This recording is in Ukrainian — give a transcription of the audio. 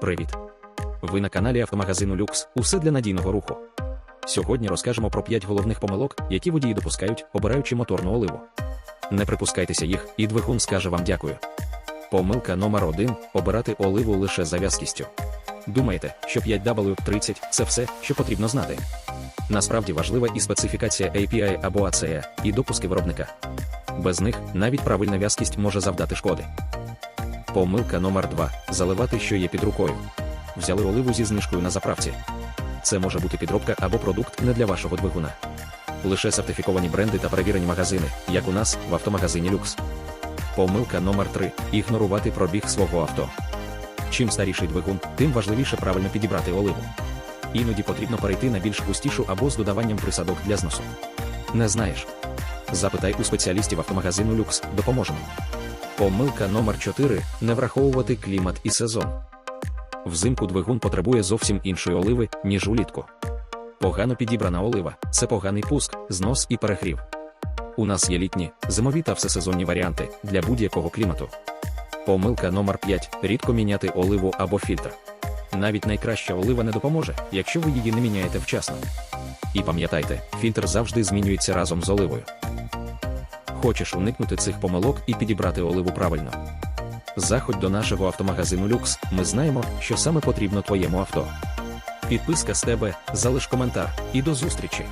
Привіт! Ви на каналі автомагазину Люкс. Усе для надійного руху. Сьогодні розкажемо про 5 головних помилок, які водії допускають, обираючи моторну оливу. Не припускайтеся їх, і двигун скаже вам дякую. Помилка номер 1 обирати оливу лише за в'язкістю. Думаєте, що 5W30 це все, що потрібно знати. Насправді важлива і специфікація API або ACE, і допуски виробника. Без них навіть правильна в'язкість може завдати шкоди. Помилка номер 2 заливати, що є під рукою. Взяли оливу зі знижкою на заправці. Це може бути підробка або продукт не для вашого двигуна. Лише сертифіковані бренди та перевірені магазини, як у нас в автомагазині Люкс. Помилка номер 3 ігнорувати пробіг свого авто. Чим старіший двигун, тим важливіше правильно підібрати оливу. Іноді потрібно перейти на більш густішу або з додаванням присадок для зносу. Не знаєш? Запитай у спеціалістів автомагазину Люкс, допоможемо. Помилка номер 4 не враховувати клімат і сезон. Взимку двигун потребує зовсім іншої оливи, ніж улітку. Погано підібрана олива це поганий пуск, знос і перегрів. У нас є літні, зимові та всесезонні варіанти для будь-якого клімату. Помилка номер 5 рідко міняти оливу або фільтр. Навіть найкраща олива не допоможе, якщо ви її не міняєте вчасно. І пам'ятайте, фільтр завжди змінюється разом з оливою. Хочеш уникнути цих помилок і підібрати оливу правильно. Заходь до нашого автомагазину Люкс, ми знаємо, що саме потрібно твоєму авто. Підписка з тебе, залиш коментар і до зустрічі!